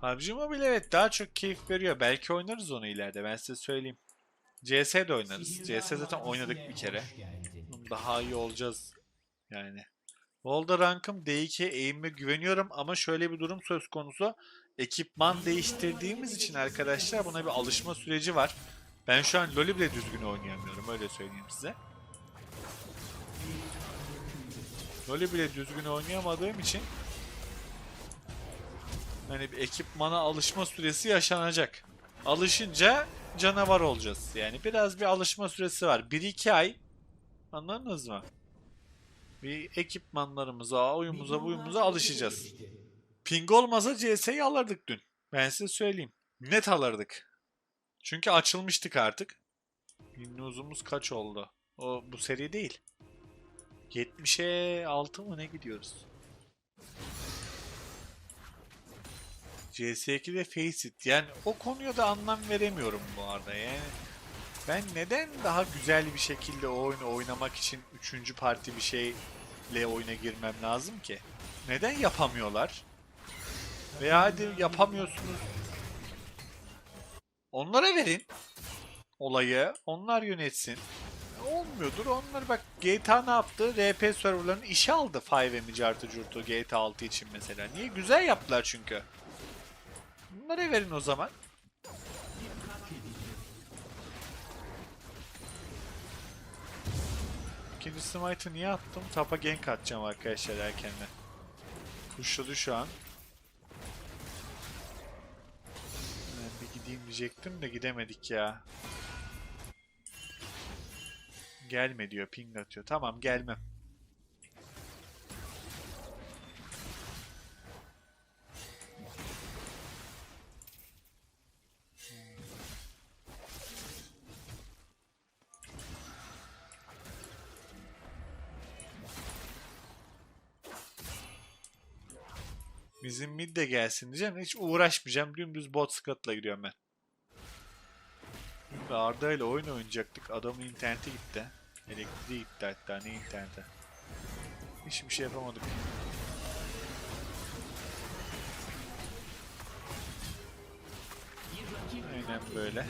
PUBG Mobile evet daha çok keyif veriyor. Belki oynarız onu ileride ben size söyleyeyim. CS de oynarız. CS zaten oynadık bir kere. Daha iyi olacağız yani. Volda rankım D2 eğimime güveniyorum ama şöyle bir durum söz konusu. Ekipman değiştirdiğimiz için arkadaşlar buna bir alışma süreci var. Ben şu an LoL'ü bile düzgün oynayamıyorum öyle söyleyeyim size. LoL'ü bile düzgün oynayamadığım için hani bir ekipmana alışma süresi yaşanacak. Alışınca canavar olacağız. Yani biraz bir alışma süresi var. 1-2 ay anladınız mı? Bir ekipmanlarımıza, oyumuza, buyumuza alışacağız. Ping olmasa CS'yi alırdık dün. Ben size söyleyeyim. Net alırdık. Çünkü açılmıştık artık. Windows kaç oldu? O bu seri değil. 70'e 6 mı ne gidiyoruz? CS2'de Faceit. Yani o konuya da anlam veremiyorum bu arada. Yani ben neden daha güzel bir şekilde o oyunu oynamak için 3. parti bir şeyle oyuna girmem lazım ki? Neden yapamıyorlar? Veya hadi yapamıyorsunuz. Onlara verin olayı. Onlar yönetsin. Olmuyordur. Onlar bak GTA ne yaptı? RP serverlarını işe aldı 5M'i cartı curtu GTA 6 için mesela. Niye? Güzel yaptılar çünkü. Bunlara verin o zaman. İkinci smite'ı niye attım? Tapa gank atacağım arkadaşlar erkenden. Pushladı şu an. Ben bir gideyim diyecektim de gidemedik ya. Gelme diyor, ping atıyor. Tamam gelmem. Mid de gelsin diyeceğim. Hiç uğraşmayacağım. Dümdüz bot scout'la gidiyorum ben. Şimdi Arda ile oyun oynayacaktık. Adamın interneti gitti. Elektriği gitti hatta. Ne interneti? Hiçbir şey yapamadık. Aynen böyle.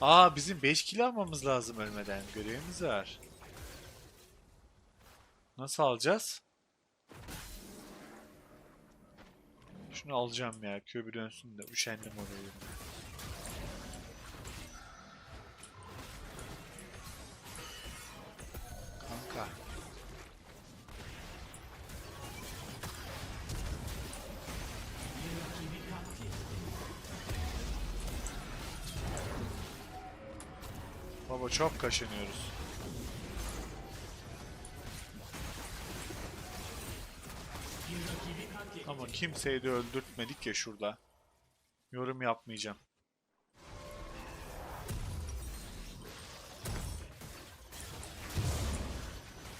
Aa bizim 5 kilo almamız lazım ölmeden. Görevimiz var. Nasıl alacağız? Şunu alacağım ya. Köbü dönsün de. Üşendim oraya. Kanka. Baba çok kaşınıyoruz. Kimseyi de öldürtmedik ya şurada. Yorum yapmayacağım.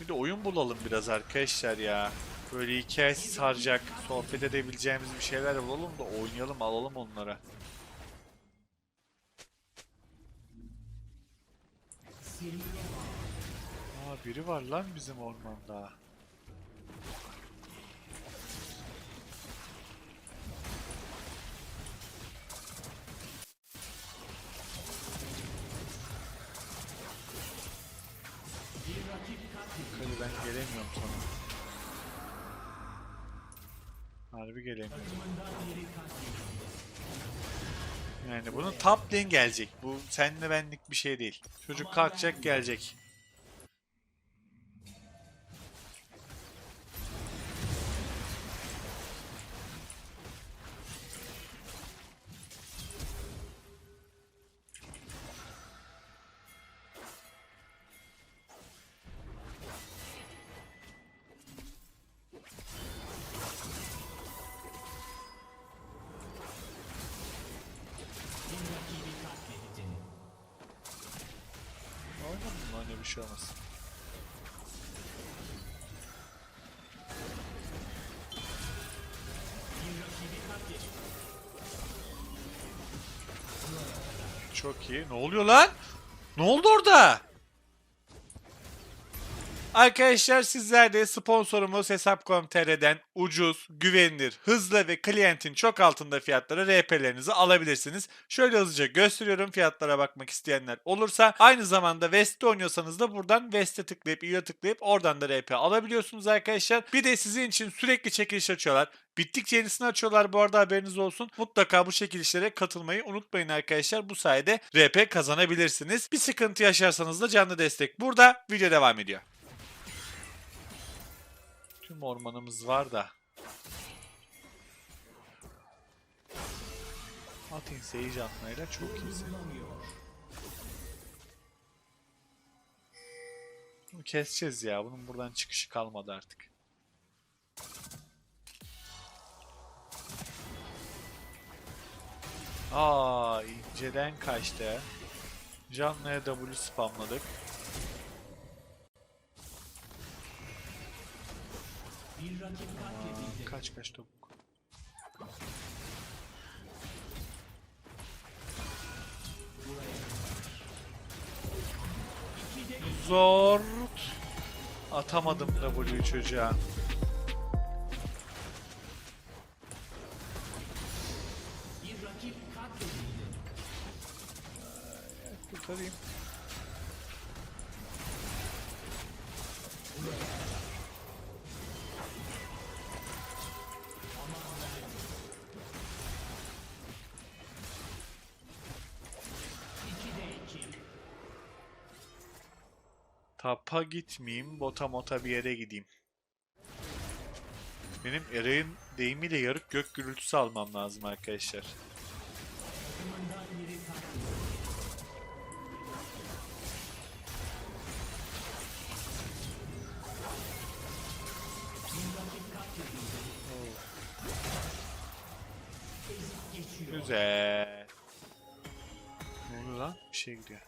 Bir de oyun bulalım biraz arkadaşlar ya. Böyle hikayesi saracak, sohbet edebileceğimiz bir şeyler bulalım da oynayalım, alalım onlara. Aa biri var lan bizim ormanda. Harbi gelemiyorum. Yani bunun top lane gelecek. Bu senle benlik bir şey değil. Çocuk kalkacak gelecek. Şey olmaz. Çok iyi. Ne oluyor lan? Ne oldu orada? Arkadaşlar sizler de sponsorumuz Hesap.com.tr'den ucuz, güvenilir, hızlı ve klientin çok altında fiyatlara RP'lerinizi alabilirsiniz. Şöyle hızlıca gösteriyorum fiyatlara bakmak isteyenler olursa. Aynı zamanda West'te oynuyorsanız da buradan West'e tıklayıp üye tıklayıp oradan da RP alabiliyorsunuz arkadaşlar. Bir de sizin için sürekli çekiliş açıyorlar. Bittikçe yenisini açıyorlar bu arada haberiniz olsun. Mutlaka bu çekilişlere katılmayı unutmayın arkadaşlar. Bu sayede RP kazanabilirsiniz. Bir sıkıntı yaşarsanız da canlı destek burada. Video devam ediyor. Tüm ormanımız var da. Atın Sage atmayla çok iyisin. Bunu keseceğiz ya. Bunun buradan çıkışı kalmadı artık. Aa inceden kaçtı. Canlıya W spamladık. Kaç kaç topuk. Zor. Atamadım W çocuğa. Tapa gitmeyeyim, bota mota bir yere gideyim. Benim Eray'ın deyimiyle yarık gök gürültüsü almam lazım arkadaşlar. Güzel. Ne oluyor lan? Bir şey gidiyor.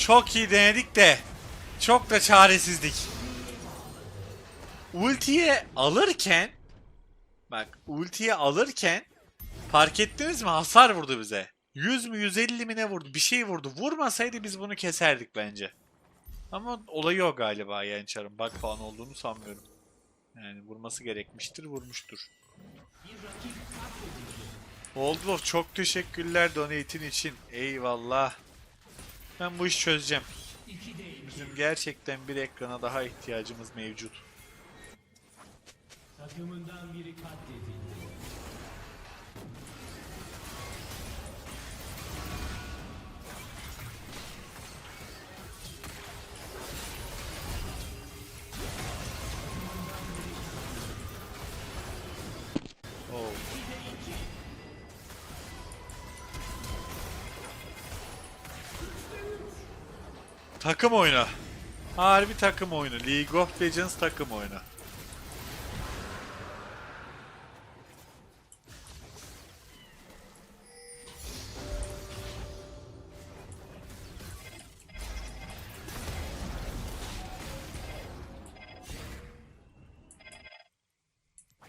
Çok iyi denedik de çok da çaresizdik. Ultiye alırken bak ultiye alırken fark ettiniz mi hasar vurdu bize. 100 mü 150 mi ne vurdu bir şey vurdu. Vurmasaydı biz bunu keserdik bence. Ama olayı o galiba yani çarın bug falan olduğunu sanmıyorum. Yani vurması gerekmiştir vurmuştur. Oldlov çok teşekkürler donate'in için. Eyvallah. Ben bu işi çözeceğim. Bizim gerçekten bir ekrana daha ihtiyacımız mevcut. Oh. Takım oyunu. Harbi takım oyunu. League of Legends takım oyunu.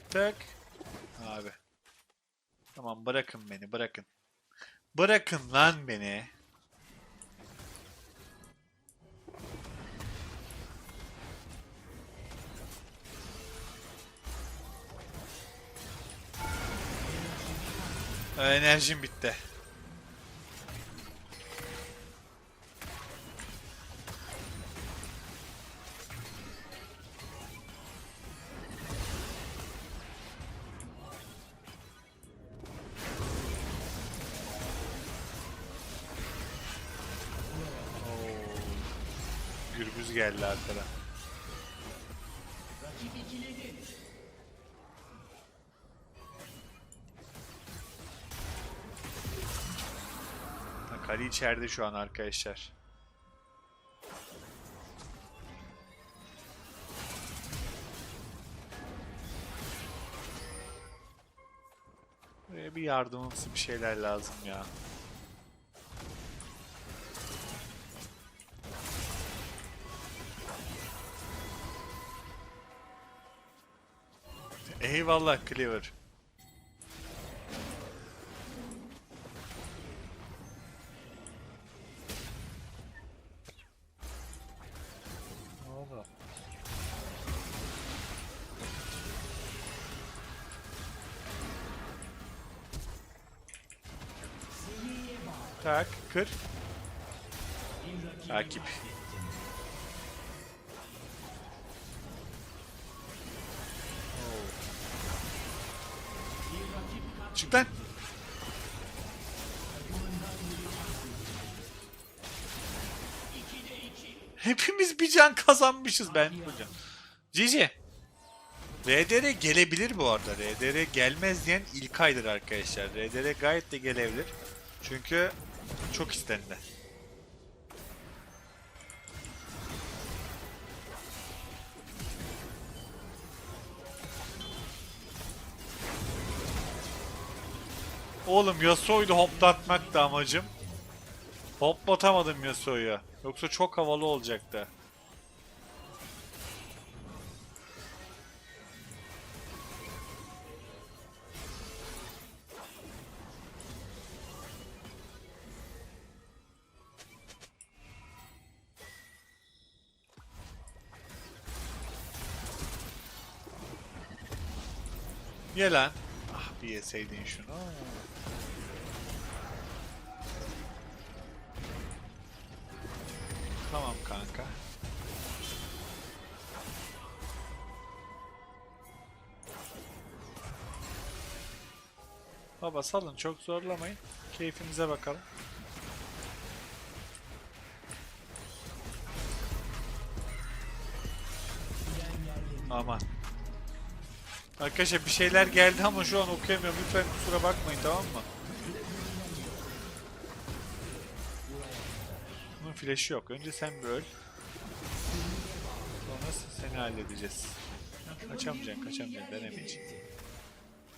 Tak. Abi. Tamam bırakın beni bırakın. Bırakın lan beni. Enerjim bitti. Gürbüz geldi arkadan. Ha, Kali içeride şu an arkadaşlar. Buraya bir yardımımsı bir şeyler lazım ya. Eyvallah Cleaver. Tak, kır. Takip. Çık lan. Hepimiz bir can kazanmışız ben hocam. Cici. RDR gelebilir bu arada. RDR gelmez diyen İlkay'dır arkadaşlar. RDR gayet de gelebilir. Çünkü çok istendi. Oğlum Yasuo'yu hoplatmak da amacım. Hoplatamadım Yasuo'yu. Yoksa çok havalı olacaktı. Ye lan. Ah bir yeseydin şunu. Tamam kanka. Baba salın çok zorlamayın. Keyfinize bakalım. Aman. Arkadaşlar bir şeyler geldi ama şu an okuyamıyorum. Lütfen kusura bakmayın tamam mı? Bunun flash'ı yok. Önce sen bir öl. Sonra seni halledeceğiz. Kaçamayacaksın, kaçamayacaksın. Denemeyeceksin.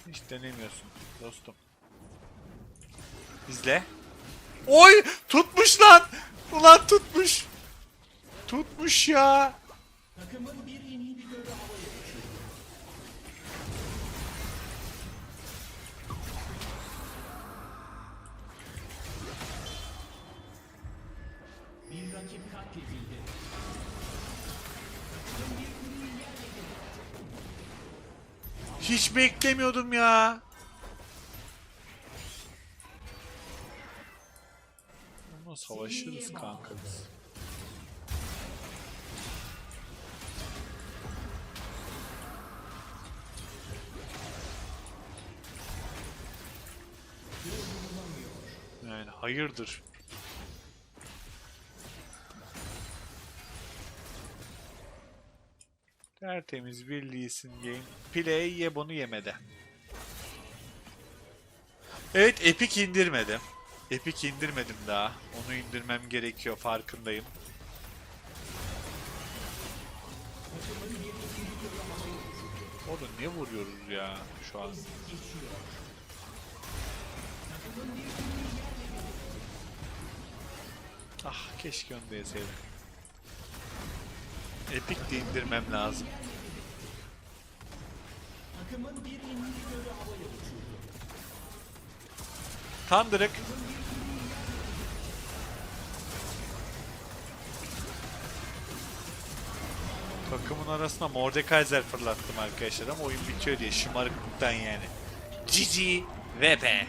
Hiç denemiyorsun dostum. İzle. Oy! Tutmuş lan! Ulan tutmuş! Tutmuş ya! Hiç beklemiyordum ya. Ama savaşırız kanka biz. Yani hayırdır. Tertemiz bir Lee Sin game. Play ye bunu yemedi. Evet Epic indirmedim. Epic indirmedim daha. Onu indirmem gerekiyor farkındayım. Orada ne vuruyoruz ya şu an? Ah keşke onu da. Epic de indirmem lazım. Thunder'ık. Takımın arasına Mordekaiser fırlattım arkadaşlar ama oyun bitiyor diye şımarıklıktan yani. GG VP.